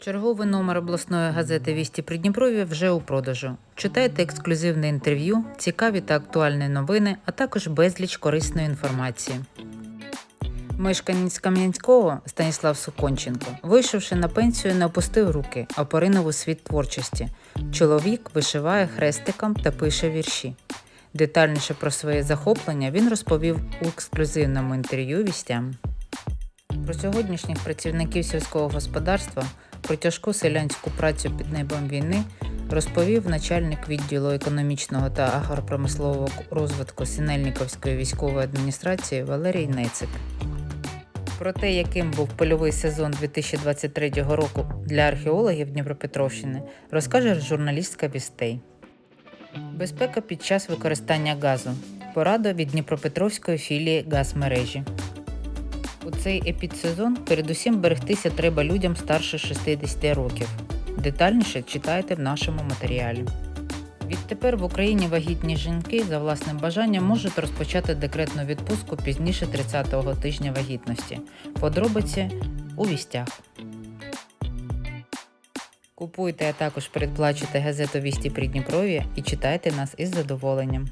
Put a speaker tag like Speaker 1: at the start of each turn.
Speaker 1: Черговий номер обласної газети Вісті Придніпров'я вже у продажу. Читайте ексклюзивне інтерв'ю, цікаві та актуальні новини, а також безліч корисної інформації. Мешканець Кам'янського Станіслав Суконченко, вийшовши на пенсію, не опустив руки, а поринув у світ творчості. Чоловік вишиває хрестиком та пише вірші. Детальніше про своє захоплення він розповів у ексклюзивному інтерв'ю вістям. Про сьогоднішніх працівників сільського господарства, про тяжку селянську працю під небом війни розповів начальник відділу економічного та агропромислового розвитку Сінельниковської військової адміністрації Валерій Нецик. Про те, яким був польовий сезон 2023 року для археологів Дніпропетровщини, розкаже журналістка Вістей. Безпека під час використання газу. Порада від Дніпропетровської філії газмережі. У цей епідсезон передусім берегтися треба людям старше 60 років. Детальніше читайте в нашому матеріалі. Відтепер в Україні вагітні жінки за власним бажанням можуть розпочати декретну відпустку пізніше 30-го тижня вагітності. Подробиці у вістях. Купуйте, а також передплачуйте газету Вісті Придніпров'я і читайте нас із задоволенням.